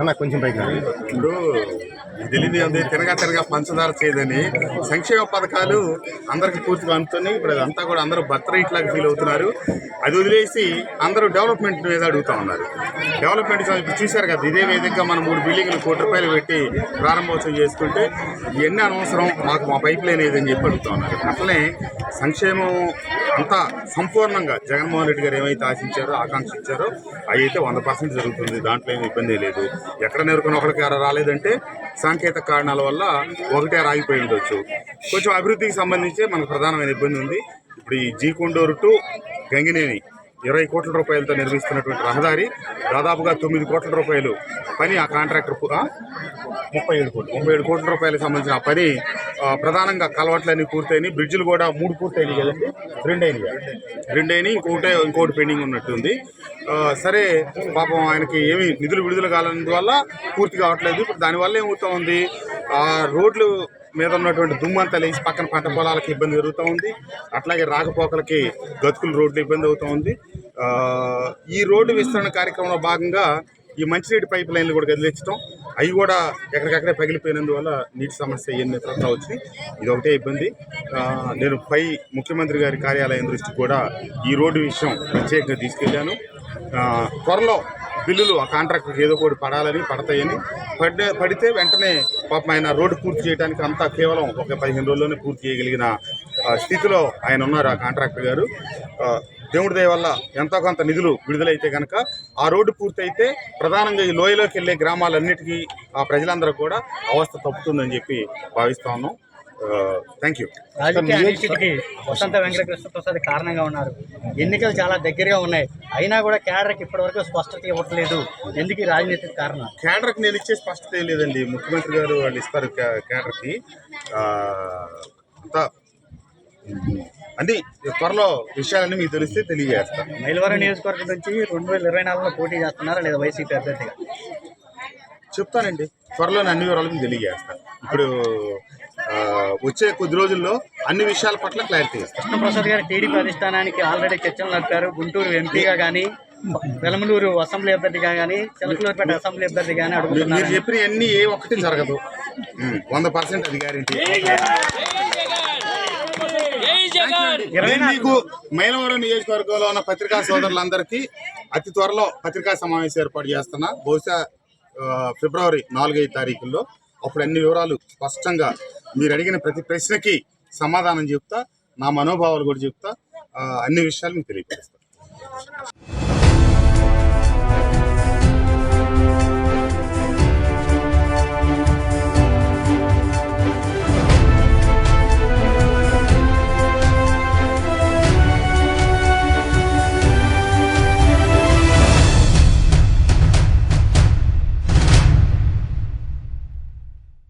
అన్న కొంచెం పైకి. ఇప్పుడు తెలియదు ఉంది తిరగా తిరగా పంచదార చేయదని సంక్షేమ పథకాలు అందరికి పూర్తిగా అందుతున్నాయి. ఇప్పుడు అదంతా కూడా అందరూ బర్త్ రైట్ లాగా ఫీల్ అవుతున్నారు. అది వదిలేసి అందరూ డెవలప్మెంట్ మీద అడుగుతా ఉన్నారు. డెవలప్మెంట్ ఇప్పుడు చూశారు కదా ఇదే వేదికగా మనం మూడు బిల్డింగ్లు కోటి రూపాయలు పెట్టి ప్రారంభోత్సవం చేసుకుంటే ఇవన్నీ అనవసరం మాకు మా పైప్ లైన్ ఏదని చెప్పి అడుగుతా ఉన్నారు. అట్లనే సంక్షేమం అంతా సంపూర్ణంగా జగన్మోహన్ రెడ్డి గారు ఏమైతే ఆశించారో ఆకాంక్షించారో అవి అయితే వంద పర్సెంట్ జరుగుతుంది. దాంట్లో ఏమి ఇబ్బంది లేదు. ఎక్కడ నేర్కొని ఒకరికి ఎవరు రాలేదంటే సాంకేతిక కారణాల వల్ల ఒకటే రాగిపోయి ఉండొచ్చు. కొంచెం అభివృద్ధికి సంబంధించి మనకు ప్రధానమైన ఇబ్బంది ఉంది. ఇప్పుడు ఈ జీ కొండూరు టు గంగినేని ఇరవై కోట్ల రూపాయలతో నిర్మిస్తున్నటువంటి రహదారి దాదాపుగా తొమ్మిది కోట్ల రూపాయలు పని ఆ కాంట్రాక్టర్ ముప్పై ఏడు కోట్లు. ముప్పై ఏడు కోట్ల రూపాయలకు సంబంధించిన ఆ పని ప్రధానంగా కలవట్లన్నీ పూర్తయినాయి. బ్రిడ్జిలు కూడా మూడు పూర్తయినాయి కదండి. రెండైనాయి రెండైనాయి ఇంకోటి ఇంకోటి పెండింగ్ ఉన్నట్టుంది. సరే పాపం ఆయనకి ఏమి నిధులు విడుదల కాలందువల్ల పూర్తి కావట్లేదు. దానివల్ల ఏమవుతా ఉంది? ఆ రోడ్లు మీద ఉన్నటువంటి దుమ్మంతా లేచి పక్కన పంట పొలాలకు ఇబ్బంది జరుగుతూ ఉంది. అట్లాగే రాకపోకలకి గతుకులు రోడ్లు ఇబ్బంది అవుతూ ఉంది. ఈ రోడ్డు విస్తరణ కార్యక్రమంలో భాగంగా ఈ మంచినీటి పైప్ లైన్లు కూడా కదిలించడం అవి కూడా ఎక్కడికక్కడే పగిలిపోయినందువల్ల నీటి సమస్య ఎన్ని తర్వాత వచ్చినాయి? ఇది ఒకటే ఇబ్బంది. నేను పై ముఖ్యమంత్రి గారి కార్యాలయం దృష్టికి కూడా ఈ రోడ్డు విషయం ప్రత్యేకంగా తీసుకెళ్ళాను. త్వరలో బిల్లులు ఆ కాంట్రాక్టర్కి ఏదో ఒకటి పడాలని పడతాయని పడితే పడితే వెంటనే పాపం ఆయన రోడ్డు పూర్తి చేయడానికి అంతా కేవలం ఒక పదిహేను రోజుల్లోనే పూర్తి చేయగలిగిన స్థితిలో ఆయన ఉన్నారు ఆ కాంట్రాక్టర్ గారు. దేవుడి దయ వల్ల ఎంతో కొంత నిధులు విడుదలైతే కనుక ఆ రోడ్డు పూర్తయితే ప్రధానంగా ఈ లోయలోకి వెళ్ళే గ్రామాలన్నిటికీ ఆ ప్రజలందరూ కూడా అవస్థ తప్పుతుందని చెప్పి భావిస్తా ఉన్నాం. Thank you. వసంత వెంకటకృష్ణ ప్రసాద్ కారణంగా ఉన్నారు. ఎన్నికలు చాలా దగ్గరగా ఉన్నాయి. అయినా కూడా కేడర్కి ఇప్పటివరకు స్పష్టత ఇవ్వట్లేదు. ఎందుకు రాజనీతికి కారణం? కేడర్కి నేను ఇచ్చే స్పష్టత ఏం లేదండి. ముఖ్యమంత్రి గారు వాళ్ళు ఇస్తారు కేడర్కి అంతా అన్ని త్వరలో విషయాలన్నీ మీకు తెలిస్తే తెలియజేస్తాను. మైలవరం నియోజకవర్గం నుంచి రెండు వేల ఇరవై నాలుగులో పోటీ చేస్తున్నారా లేదా వైసీపీ అభ్యర్థిగా? చెప్తానండి. త్వరలో అన్ని వివరాలు మీకు తెలియజేస్తాను. ఇప్పుడు వచ్చే కొద్ది రోజుల్లో అన్ని విషయాల పట్ల క్లారిటీ ఇస్తాను. కృష్ణప్రసాద్ గారు టీడీపీ అధిష్టానానికి ఆల్రెడీ చర్చలు నడిపారు. గుంటూరు ఎంపీగా కానీ వెలమలూరు అసెంబ్లీ అభ్యర్థిగా కానీ చిలకలూరుపేట అసెంబ్లీ అభ్యర్థిగా కానీ మీరు- మీరు అడుగుతున్నారు. చెప్పిన అన్ని ఏ ఒక్కటి జరగదు. వంద పర్సెంట్ అది గ్యారంటీ మీకు మైలవరం నియోజకవర్గంలో ఉన్న పత్రికా సోదరులందరికీ అతి త్వరలో పత్రికా సమావేశం ఏర్పాటు చేస్తున్నా. బహుశా ఫిబ్రవరి నాలుగైదు తారీఖుల్లో అప్పుడు అన్ని వివరాలు స్పష్టంగా మీరు అడిగిన ప్రతి ప్రశ్నకి సమాధానం చెప్తా నా మనోభావాలు కూడా చెప్తా అన్ని విషయాలు మీకు తెలియజేస్తా